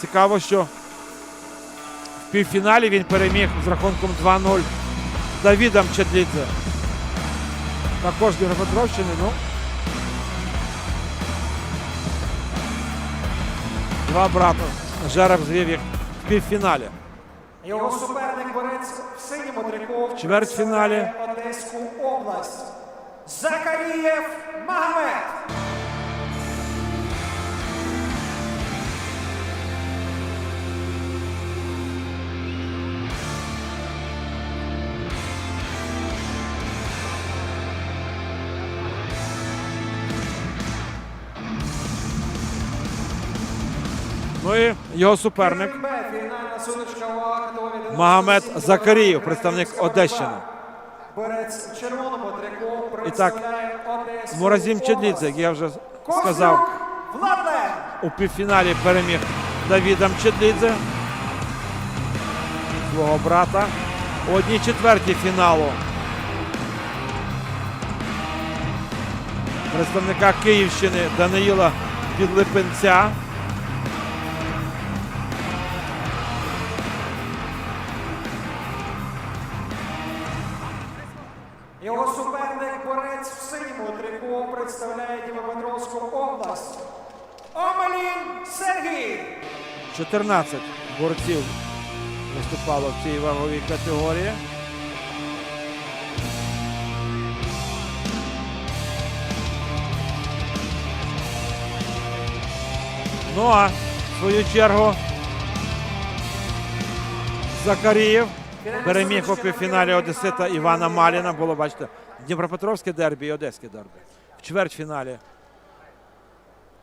Цікаво, що в півфіналі він переміг з рахунком 2-0 Давідом Чадлідзе. Також Дніпропетровщини, ну. Два брата. Жереб звів їх в півфіналі. Його суперник борець в синьому трику в Чвертьфіналі. Одеську область. Закарієв Магомед. І його суперник Магомед Закаріїв, представник Одещини. І так, Муразім Чадлідзе, як я вже сказав, у півфіналі переміг Давідом Чадлідзе, свого брата. У одній четвертій фіналу представника Київщини Даниїла Підлипенця. 14 борців виступало в цій ваговій категорії. Ну а в свою чергу Закарієв переміг у півфіналі Одесита Івана Маліна. Було, бачите, Дніпропетровське дербі і Одеське дербі. В чвертьфіналі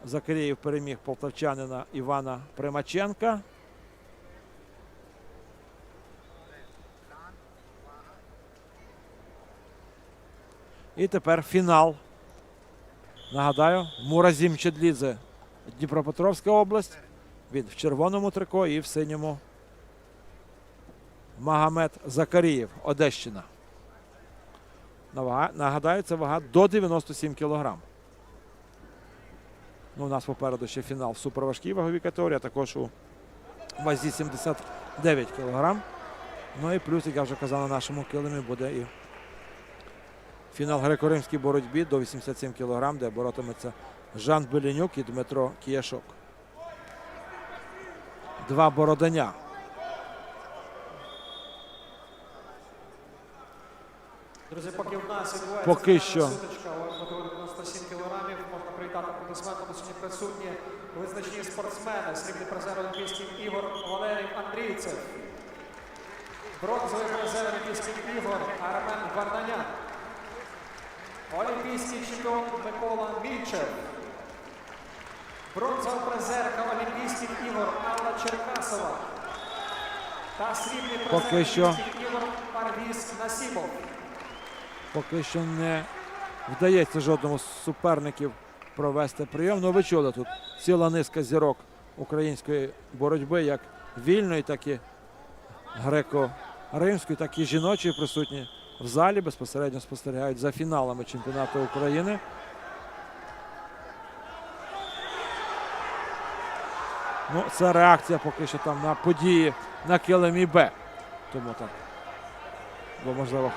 Закарієв переміг полтавчанина Івана Примаченка. І тепер фінал. Нагадаю, Муразім Чедлідзе, Дніпропетровська область. Він в червоному трико і в синьому Магомед Закарієв, Одещина. Нагадаю, це вага до 97 кілограм. Ну, у нас попереду ще фінал в суперважкій ваговій категорії, а також у вазі 79 кілограм. Ну і плюс, як я вже казав, на нашому килимі буде і фінал греко-римській боротьбі до 87 кілограм, де боротиметься Жан Белінюк і Дмитро Кіяшок. Два бородання. Друзі, поки в нас відбувається Поки що. сутичка у категорії 97 кілограмів, можна привітати аплодисментами сьогодні присутні визначні спортсмени, срібний призер Олімпійських ігор Валерій Андрійцев, бронзовий призер Олімпійських ігор Армен Варданян, Олімпійський чемпіон Микола Мільчев, бронзова призерка Олімпійських ігор Алла Черкасова та срібний призер. Олімпійських ігор Парвіз Насімов. Поки що не вдається жодному з суперників провести прийом. Ну, ви чули тут ціла низка зірок української боротьби, як вільної, так і греко-римської, так і жіночої присутні в залі. Безпосередньо спостерігають за фіналами чемпіонату України. Ну, це реакція поки що там на події на килимі Б. Тому так. Бо можливо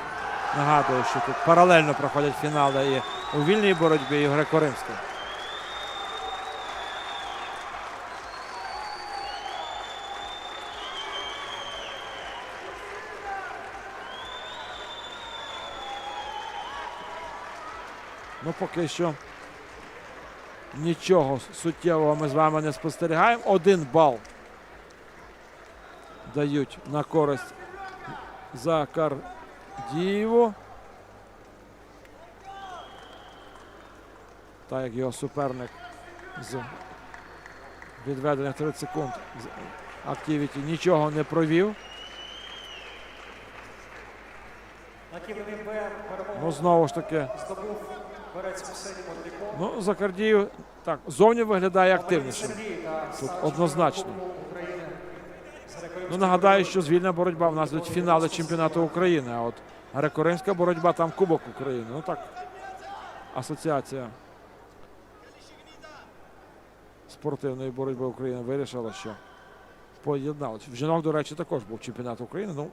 Нагадую, що тут паралельно проходять фінали і у вільній боротьбі, і в греко-римській. Ну, поки що нічого суттєвого ми з вами не спостерігаємо. Один бал дають на користь Закардієву. Так як його суперник з відведених 30 секунд з активіті нічого не провів. Ну, знову ж таки, ну, Закардіїв так, зовні виглядає активнішим. Тут однозначно. чемпіоном Кубку України з греко-римської Ну, нагадаю, що звільна боротьба в нас йдуть фінали чемпіонату України. А от греко-римська боротьба там Кубок України. Ну так, асоціація спортивної боротьби України вирішила, що поєдналися. В жінок, до речі, також був чемпіонат України. Ну,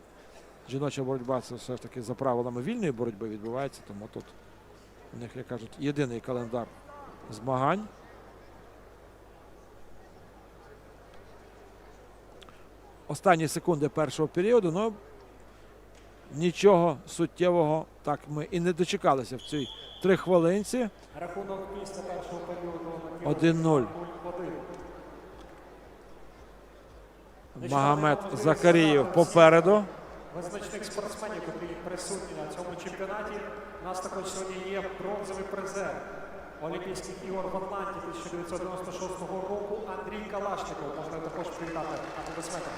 жіноча боротьба це все ж таки за правилами вільної боротьби відбувається, тому тут у них, як кажуть, єдиний календар змагань. Останні секунди першого періоду, ну нічого суттєвого так ми і не дочекалися в цій три хвилинці. Рахунок після першого періоду 1-0. Магомед Закарієв попереду. Визначних спортсменів, які присутні на цьому чемпіонаті. У нас також сьогодні є бронзовий призер Олімпійських ігор в Атланті 1996 року Калашников. Можна також привітати аплодисментами.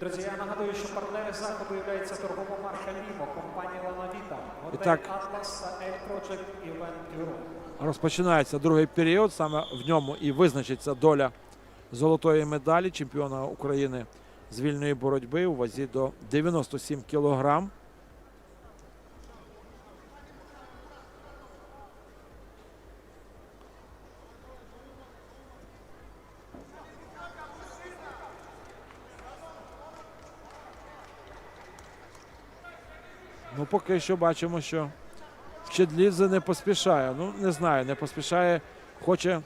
Друзі, я нагадую, що партнери заходу є торгова марка Лімо, компанія Ланавіта, готель так. Атлас та Ель Project Event. Розпочинається другий період. Саме в ньому і визначиться доля золотої медалі чемпіона України з вільної боротьби у вазі до 97 кілограм. Поки що бачимо, що Чедлідзе не поспішає. Ну, не знаю, не поспішає. Хоче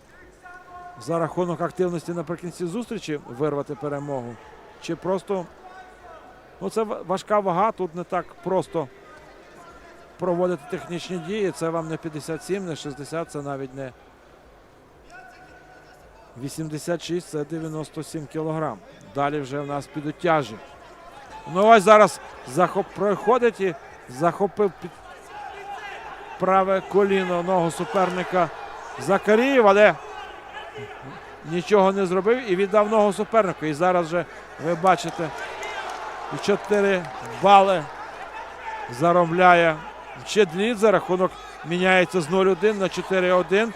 за рахунок активності наприкінці зустрічі вирвати перемогу. Чи просто. Ну, це важка вага. Тут не так просто проводити технічні дії. Це вам не 57, не 60, це навіть не 86, це 97 кілограм. Далі вже в нас підуть тяжі. Ну ось зараз захоп проходить і захопив під праве коліно ногу суперника Закаріїв, але нічого не зробив і віддав ногу супернику. І зараз вже ви бачите, і 4 бали заробляє Чедлідзе. Рахунок міняється з 0-1 на 4-1.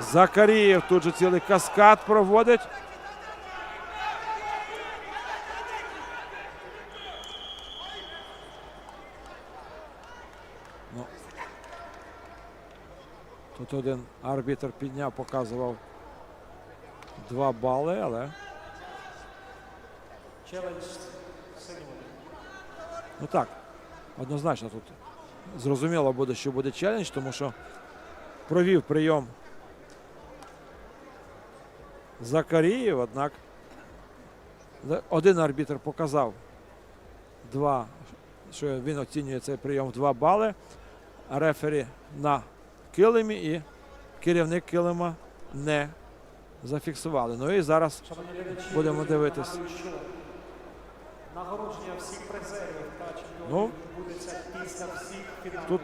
Закарієв тут же цілий каскад проводить. Тут один арбітр підняв, показував 2 бали, але ну так, однозначно тут зрозуміло буде, що буде челендж, тому що провів прийом Закаріїв, однак один арбітр показав два, що він оцінює цей прийом в 2 бали, а рефері на килимі і керівник килима не зафіксували. Ну і зараз Будемо друзі, дивитись. Нагородження всіх призерів та чемпіонів Ну, відбудеться після всіх фінальних тут.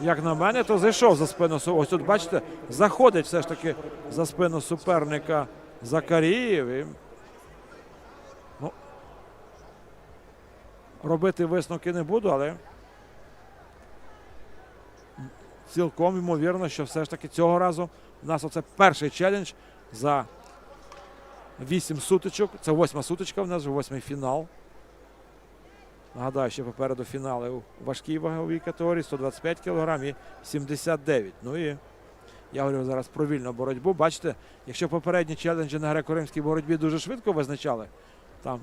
Як на мене, то зайшов за спину. Ось тут, бачите, заходить все ж таки за спину суперника Закаріїв. І, ну, робити висновки не буду, але цілком ймовірно, що все ж таки цього разу у нас оце перший челендж за вісім сутичок. Це восьма сутичка, в нас вже восьмий фінал. Нагадаю, що попереду фінали у важкій ваговій категорії 125 кг і 79. Ну і я говорю зараз про вільну боротьбу. Бачите, якщо попередні челенджі на греко-римській боротьбі дуже швидко визначали, там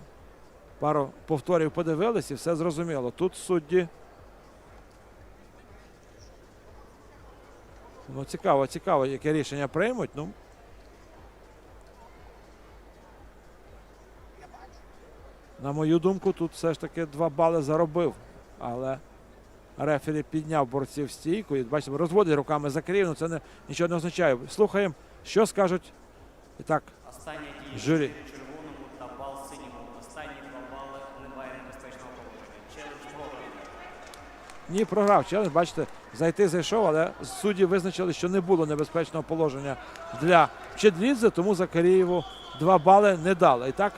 пару повторів подивились і все зрозуміло. Тут судді. Ну, цікаво, цікаво, яке рішення приймуть. Ну, На мою думку, тут все ж таки два бали заробив. Але рефері підняв борців стійку і бачите, розводить руками за ну це не, нічого не означає. Слухаємо, що скажуть. І так, Журі. в червоному та бал синьому. Останні два бали немає небезпечного положення. Челендж програний. Ні, програв челендж. Бачите, зайти зайшов, але судді визначили, що не було небезпечного положення для Чедлідзе, тому Закарієву два бали не дали. І так,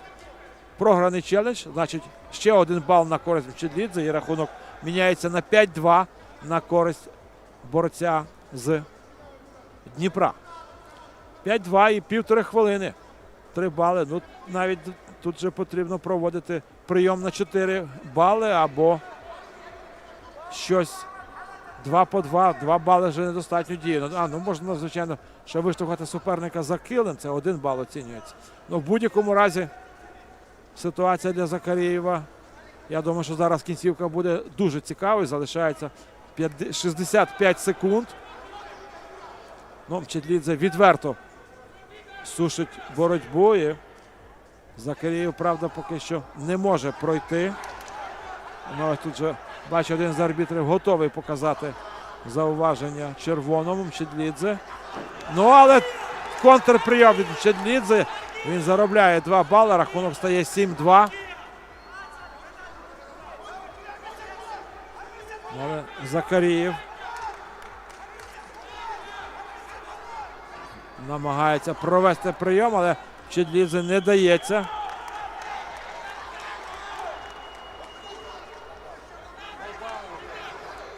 програний челендж, значить, ще один бал на користь Чедлідзе, і рахунок міняється на 5-2 на користь борця з Дніпра. 5-2 і півтори хвилини. Три бали. Ну, навіть тут же потрібно проводити прийом на 4 бали або щось Два по два, два бали вже недостатньо діє. Ну, а, ну можна, звичайно, ще виштовхати суперника за килим, це один бал оцінюється. Ну, в будь-якому разі ситуація для Закарієва. Я думаю, що зараз кінцівка буде дуже цікавою. Залишається 50 65 секунд. Ну, Чедлідзе відверто сушить боротьбу. І Закарієв, правда, поки що не може пройти. Ну, тут же бачу, один з арбітрів готовий показати зауваження червоному Мчедлідзе. Ну, але контрприйом від Мчедлідзе. Він заробляє 2 бали, рахунок стає 7-2. Але Закарієв намагається провести прийом, але Чедлідзе не дається.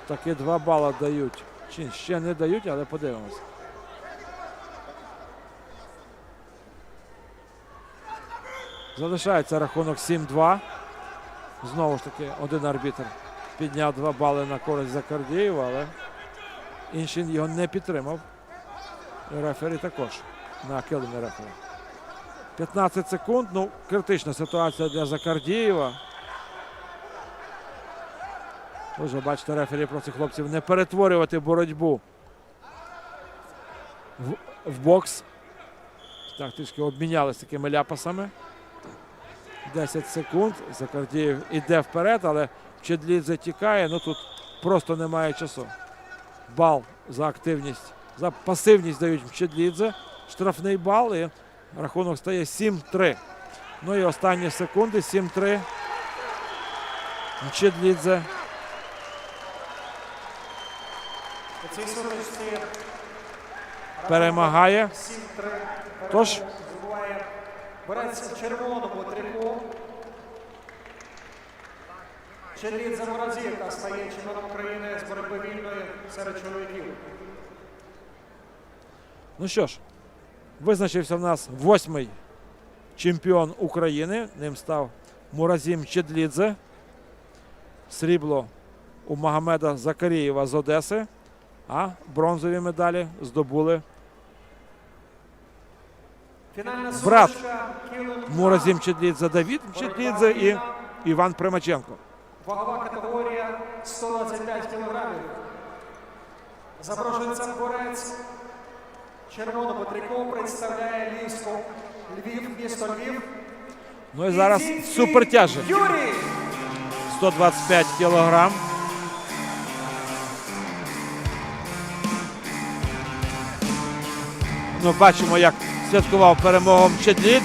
Таки два бала дають. Чи ще не дають, але подивимось. Залишається рахунок 7-2. Знову ж таки, один арбітр підняв два бали на користь Закардієва, але інший його не підтримав. І рефері також на килимі рефері. 15 секунд. Ну, критична ситуація для Закардієва. Вже бачите, рефері просить хлопців не перетворювати боротьбу в, в бокс. Так, трішки обмінялися такими ляпасами. 10 секунд. Закардієв іде вперед, але Чедлідзе тікає. Ну тут просто немає часу. Бал за активність, за пасивність дають Чедлідзе. Штрафний бал і рахунок стає 7-3. Ну і останні секунди 7-3. Чедлідзе. У цій сутичці Перемагає. Тож? Борець в червоному трику. Челідзе Морозівка стає чемпіоном України з боротьби вільної серед чоловіків. Ну що ж, визначився в нас восьмий чемпіон України. Ним став Муразім Чедлідзе. Срібло у Магомеда Закарієва з Одеси. А бронзові медалі здобули Брат Муразім Чедлідзе Давід Чедлідзе і Іван Примаченко. Вагова категорія 125 кілограмів. Запрошується борець. Червоному трику представляє Львівську Львів, місто Львів. Ну і зараз супертяжі. Юрій! 125 кілограм. Ну, бачимо, як святкував перемогу Мчедлідзе.